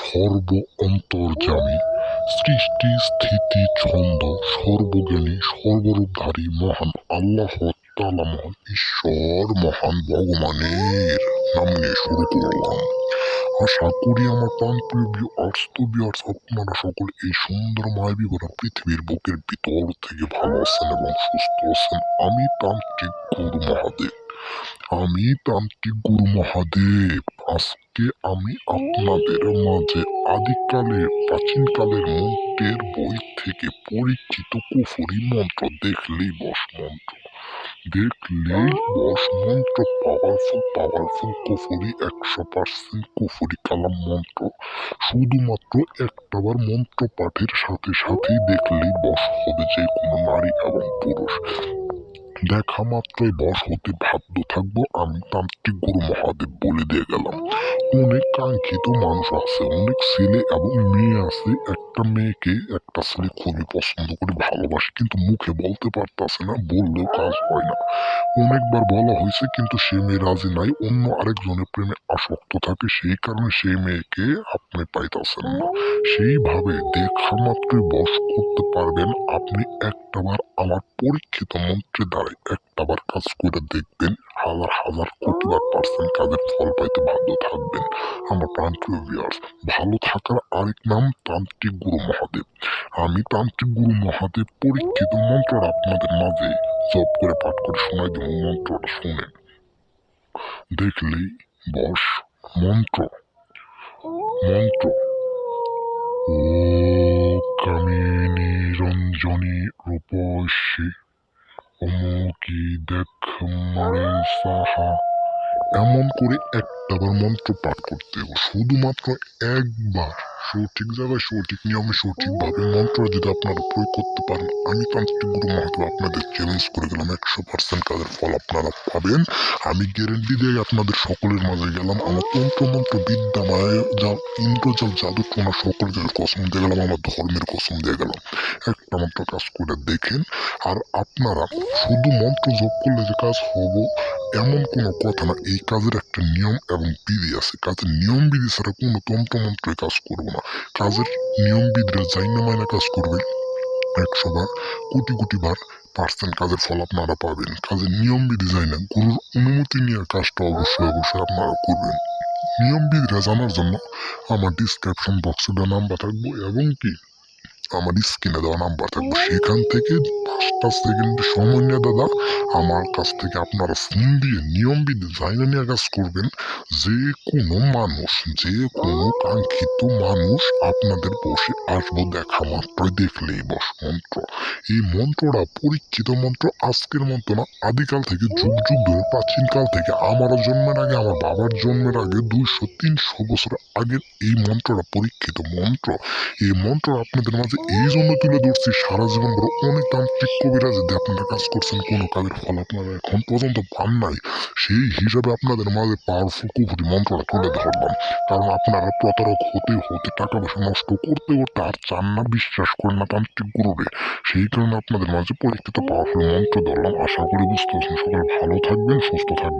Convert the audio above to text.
সর্ব অন্তর্যামী সৃষ্টি স্থিতি ছন্দ সর্বজ্ঞানী সর্বরূপধারী মহান আল্লাহ তালা মহান ঈশ্বর মহান ভগবানের নাম নিয়ে শুরু করলাম। আশা করি আমার প্রাণপ্রিয় ভিউয়ার্স, তো আপনারা সকলে এই সুন্দর মায়াবী ভরা পৃথিবীর বুকের ভিতর থেকে ভালো আছেন এবং সুস্থ আছেন। আমি তান্ত্রিক গুরু মহাদেব। আমি তান্ত্রিক গুরু মহাদেব। আজকে আমি আপনাদের মাঝে আদিকালের প্রাচীনকালের মন্ত্রের বই থেকে পরিচিত কুফুরি মন্ত্র দেখলেই বস মন্ত্র। দেখলেই বস মন্ত্র পাওয়ারফুল পাওয়ারফুল কুফুরি, একশো পার্সেন্ট কুফুরি কালাম মন্ত্র। শুধুমাত্র একটাবার মন্ত্র পাঠের সাথে সাথেই দেখলেই বস হবে যে কোনো নারী এবং পুরুষ। দেখা মাত্রই বস হতে বাধ্য থাকব, আমি তান্ত্রিক গুরু মহাদেব বলে দিয়ে গেলাম। অনেক কাঙ্ক্ষিত মানুষ আছে, অনেক ছেলে এবং মেয়ে আছে। একটা মেয়েকে একটা ছেলে খুবই পছন্দ করে, ভালোবাসে, কিন্তু মুখে বলতে পারতাছে না, বললেও কাজ হয় না। অনেকবার বলা হয়েছে, কিন্তু সে মেয়ে রাজি নাই, অন্য আরেকজনের প্রেমে আসক্ত থাকে, সেই কারণে সেই মেয়েকে আপনি পাইতাছেন না। সেইভাবে দেখা মাত্রই বশ করতে পারবেন, আপনি একটাবার আমার পরীক্ষিত মন্ত্রের দ্বারা একটাবার কাজ করে দেখবেন, হাজার হাজার কোটিবার পার্সেন্ট কাজের ফল পাইতে বাধ্য থাকবেন। আমার প্রান্তীয় ভিউয়ার্স ভালো থাকার আরেক নাম তান্ত্রিক গুরু মহাদেব। আমি তান্ত্রিক গুরু মহাদেব পরীক্ষিত মন্ত্রটা আপনাদের মাঝে জপ করে পাঠ করে শোনাই দেব, মন্ত্রটা শুনেন। দেখলেই বস, মন্ত্র মন্ত্র। ও কামিনী রঞ্জনী রূপসী। মারে সাহা এমন করে একটাবার মন্ত্র পাঠ করতে হবে। শুধুমাত্র একবার। সঠিক জায়গায় সঠিক নিয়মে সঠিকভাবে মন্ত্র যদি আপনারা প্রয়োগ করতে পারেন, আমি তান্ত্রিক গুরু মহাদেব আপনাদের চ্যালেঞ্জ করে গেলাম একশো পার্সেন্ট কাজের ফল আপনারা পাবেন। আমি গ্যারেন্টি দিয়ে আপনাদের সকলের মাঝে গেলাম। আমার তন্ত্র মন্ত্র বিদ্যা, মায় জাল ইন্দ্রজাল জাদু টোনা সকলের কসম দিয়ে গেলাম। আমার ধর্মের কসম দিয়ে গেলাম। মাত্র কাজ করে দেখেন, আর আপনারা শুধু মন্ত্র জপ করলে যে কাজ হব, এমন কোনো কথা না। এই কাজের একটা নিয়ম এবং বিধি আছে। কাজের নিয়ম বিধি ছাড়া কোনো তন্ত্র মন্ত্রে কাজ করব না। কাজের নিয়ম বিধিরা যাই না মাইনা কাজ করবে। একশো বার, কোটি কোটি বার পার্সেন্ট কাজের ফল আপনারা পাবেন। কাজের নিয়ম বিধি যায় না গুরুর অনুমতি নিয়ে কাজটা অবশ্যই অবশ্যই আপনারা করবেন। নিয়ম বিধিরা জানার জন্য আমার ডিসক্রিপশন বক্সে দেওয়া নাম্বার থাকব, এবং কি? আমার স্ক্রিনে দেওয়া নাম্বার থাকবে। সেখান থেকে পাঁচটা সেকেন্ড সময় নিয়ে দাদা আমার কাছ থেকে আপনারা ফোন দিয়ে নিয়ম বিধি জানা নিয়ে কাজ করবেন। যে কোনো মানুষ যে কোনো কাঙ্ক্ষিত মানুষ আপনাদের বসে আসব দেখা মাত্রই। দেখলেই বস মন্ত্র এই মন্ত্রটা পরীক্ষিত মন্ত্র আজকের মন্ত্র না আদিকাল থেকে যুগ যুগ ধরে প্রাচীনকাল থেকে আমার জন্মের আগে আমার বাবার জন্মের আগে দুইশো তিনশো বছর আগের এই মন্ত্রটা পরীক্ষিত মন্ত্র। এই মন্ত্র আপনাদের মাঝে এই জন্য তুলে ধরছি, সারা জীবন ধরে অনেক তান্ত্রিক কবিরা যদি আপনারা কাজ করছেন, কোনো কাজের ফল আপনারা এখন পর্যন্ত পান নাই। সেই হিসাবে আপনাদের মাঝে পাওয়ারফুল কুপুরি মন্ত্রটা তুলে ধরলাম। কারণ আপনারা প্রতারক হতে হতে টাকা পয়সা নষ্ট করতে করতে আর চান না, বিশ্বাস করেন না তান্ত্রিক গুরুরে সেই কারণে আপনাদের মাঝে পরীক্ষিত পাওয়ারফুল মন্ত্র ধরলাম। আশা করি বুঝতে পারছেন। সকলে ভালো থাকবেন, সুস্থ থাকবেন।